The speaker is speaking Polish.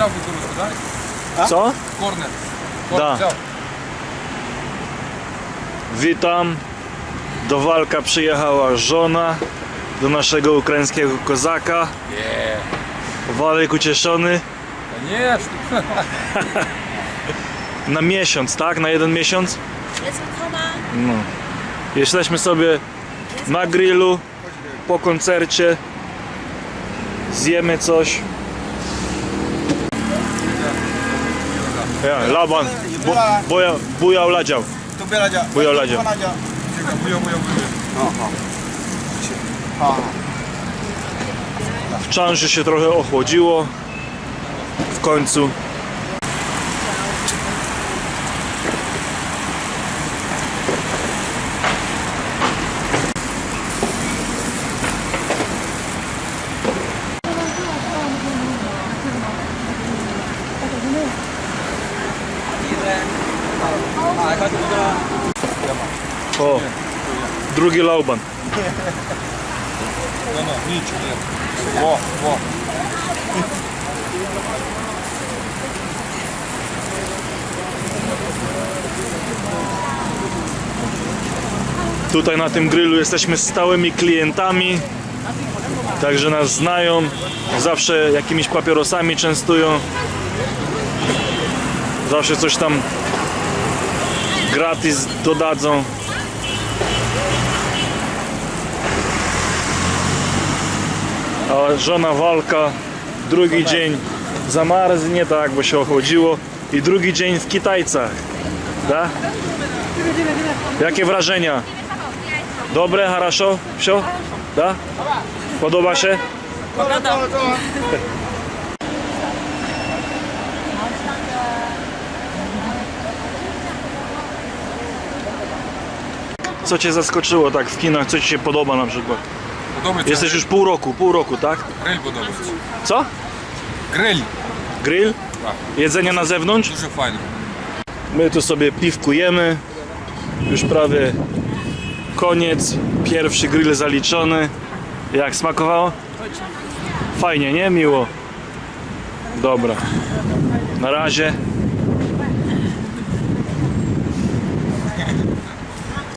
взяв кукурузку, так? Co? Корнер. Да. Корнер взяв. Witam. Do walka przyjechała żona do naszego ukraińskiego kozaka. Є. Walek ucieszony. Конечно. Na miesiąc, tak? Na jeden miesiąc? Jest koma. No. Jesteśmy sobie na grillu po koncercie. Zjemy coś. Ya, laban. Bu, boya boya olacağım. Tu olacağım. Boya olacağım. Boya W czanży się trochę ochłodziło w końcu. O, drugi lauban. No, no, nic nie. Wo, wo. Tutaj na tym grillu jesteśmy stałymi klientami, także nas znają, zawsze jakimiś papierosami częstują, zawsze coś tam gratis dodadzą. A żona walka, drugi dzień zamarznie, tak, bo się ochłodziło i drugi dzień w Kitajcach, da? Jakie wrażenia? Dobre, хорошо, все? Da? Podoba się? Co Cię zaskoczyło tak w kinach, co Ci się podoba na przykład? Podobny Jesteś już pół roku, pół roku, tak? Grill podoba się. Co? Grill. Grill? Tak. Jedzenie na zewnątrz? Dużo fajnie. My tu sobie piwkujemy. Już prawie koniec. Pierwszy grill zaliczony. Jak smakowało? Fajnie, nie? Miło. Dobra. Na razie.